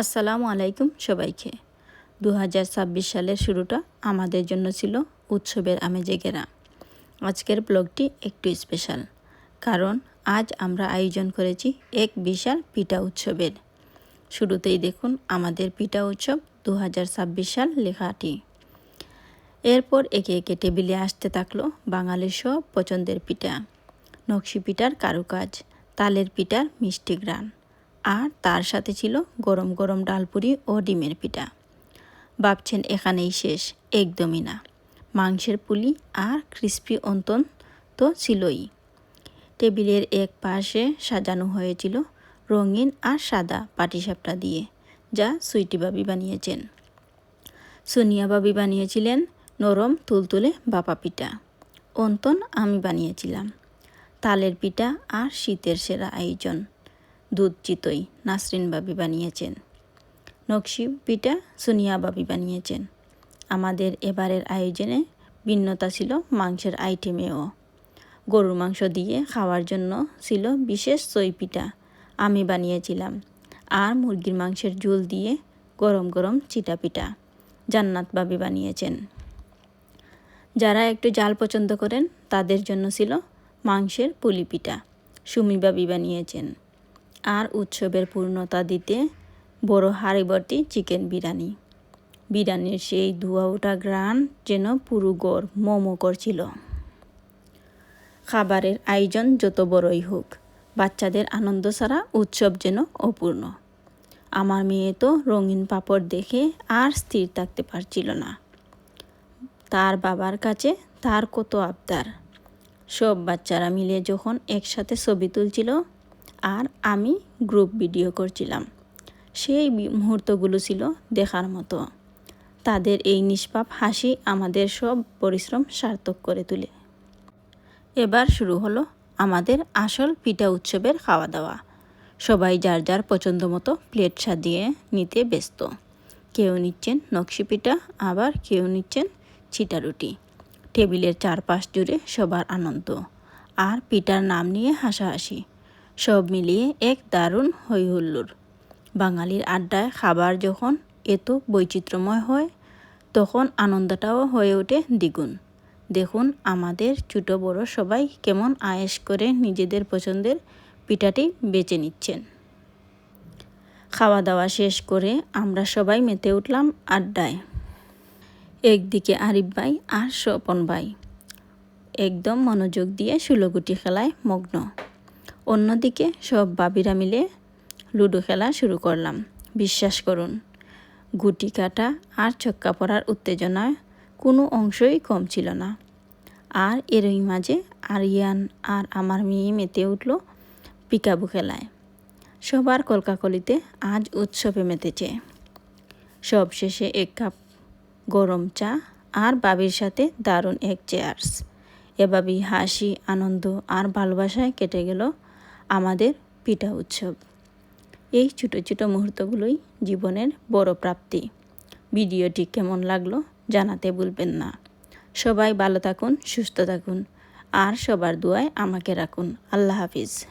আসসালামু আলাইকুম সবাইকে। দু হাজার ছাব্বিশ সালের শুরুটা আমাদের জন্য ছিল উৎসবের আমেজে ঘেরা আজকের ব্লগটি একটু স্পেশাল কারণ আজ আমরা আয়োজন করেছি এক বিশাল পিঠা উৎসবের। শুরুতেই দেখুন আমাদের পিঠা উৎসব দু হাজার ছাব্বিশ সাল লেখাটি। এরপর একে একে টেবিলে আসতে থাকল বাঙালির সব পছন্দের পিঠা। নকশি পিঠার কারুকাজ, তালের পিঠার মিষ্টি গ্রান আর তার সাথে ছিল গরম গরম ডালপুরি ও ডিমের পিঠা। ভাবছেন এখানেই শেষ, একদমই না। মাংসের পুলি আর ক্রিস্পি অন্তন তো ছিলই। টেবিলের এক পাশে সাজানো হয়েছিল রঙিন আর সাদা পাটিসাপটা দিয়ে, যা সুইটি বাবি বানিয়েছেন। সোনিয়া বাবি বানিয়েছিলেন নরম তুলতুলে বাপা পিঠা। অন্তন আমি বানিয়েছিলাম। তালের পিঠা আর শীতের সেরা আয়োজন। দুধ চিতই নাসরিন বাবি বানিয়েছেন। নকশি পিঠা সুনিয়া বাবি বানিয়েছেন। আমাদের এবারের আয়োজনে ভিন্নতা ছিল মাংসের আইটেমেও। গরুর মাংস দিয়ে খাওয়ার জন্য ছিল বিশেষ সই পিঠা। আমি বানিয়েছিলাম। আর মুরগির মাংসের ঝোল দিয়ে গরম গরম চিটা পিঠা জান্নাত বাবি বানিয়েছেন। যারা একটু জাল পছন্দ করেন, তাদের জন্য ছিল মাংসের পুলি পিঠা। সুমি বাবি বানিয়েছেন। আর উৎসবের পূর্ণতা দিতে বড় হাড়িবর্তি চিকেন বিরিয়ানি। বিরিয়ানির সেই ধোয়া ওঠা গ্রান যেন পুরো গড় মোমো করছিল। খাবারের আয়োজন যত বড়ই হোক, বাচ্চাদের আনন্দ ছাড়া উৎসব যেন অপূর্ণ। আমার মেয়ে তো রঙিন পাপড় দেখে আর স্থির থাকতে পারছিল না। তার বাবার কাছে তার কত আবদার। সব বাচ্চারা মিলে যখন একসাথে ছবি তুলছিল আর আমি গ্রুপ ভিডিও করছিলাম। সেই মুহূর্তগুলো ছিল দেখার মতো। তাদের এই নিষ্পাপ হাসি আমাদের সব পরিশ্রম সার্থক করে তুলে। এবার শুরু হলো আমাদের আসল পিঠা উৎসবের খাওয়া দাওয়া সবাই যার যার পছন্দ মতো প্লেট সাজিয়ে নিতে ব্যস্ত। কেউ নিচ্ছেন নকশি পিঠা, আবার কেউ নিচ্ছেন ছিটা রুটি। টেবিলের চারপাশ জুড়ে সবার আনন্দ। আর পিঠার নাম নিয়ে হাসাহাসি। সব মিলিয়ে এক দারুণ হই হৈহুল্লোর বাঙালির আড্ডায় খাবার যখন এত বৈচিত্র্যময় হয়, তখন আনন্দটাও হয়ে ওঠে দ্বিগুণ। দেখুন আমাদের ছোটো বড় সবাই কেমন আয়েস করে নিজেদের পছন্দের পিঠাটি বেছে নিচ্ছেন। খাওয়া দাওয়া শেষ করে আমরা সবাই মেতে উঠলাম আড্ডায়। একদিকে আরিফ ভাই আর স্বপন ভাই। একদম মনোযোগ দিয়ে সুলোগুটি খেলায় মগ্ন। অন্যদিকে সব বাবিরা মিলে লুডো খেলা শুরু করলাম। বিশ্বাস করুন, গুটি কাটা আর ছক্কা পড়ার উত্তেজনায় কোনো অংশই কম ছিল না। আর এরই মাঝে আরিয়ান আর আমার মেয়ে মেতে উঠল পিকাবু খেলায়। সবার কলকাকলিতে আজ উৎসবে মেতেছে। সব শেষে এক কাপ গরম চা আর বাবির সাথে দারুণ এক চেয়ার্স এভাবেই হাসি, আনন্দ আর ভালোবাসায় কেটে গেল আমাদের পিঠা উৎসব। এই ছোটো ছোটো মুহূর্তগুলোই জীবনের বড় প্রাপ্তি। ভিডিওটি কেমন লাগল জানাতে ভুলবেন না। সবাই ভালো থাকুন, সুস্থ থাকুন, আর সবার দোয়ায় আমাকে রাখুন। আল্লাহ হাফিজ।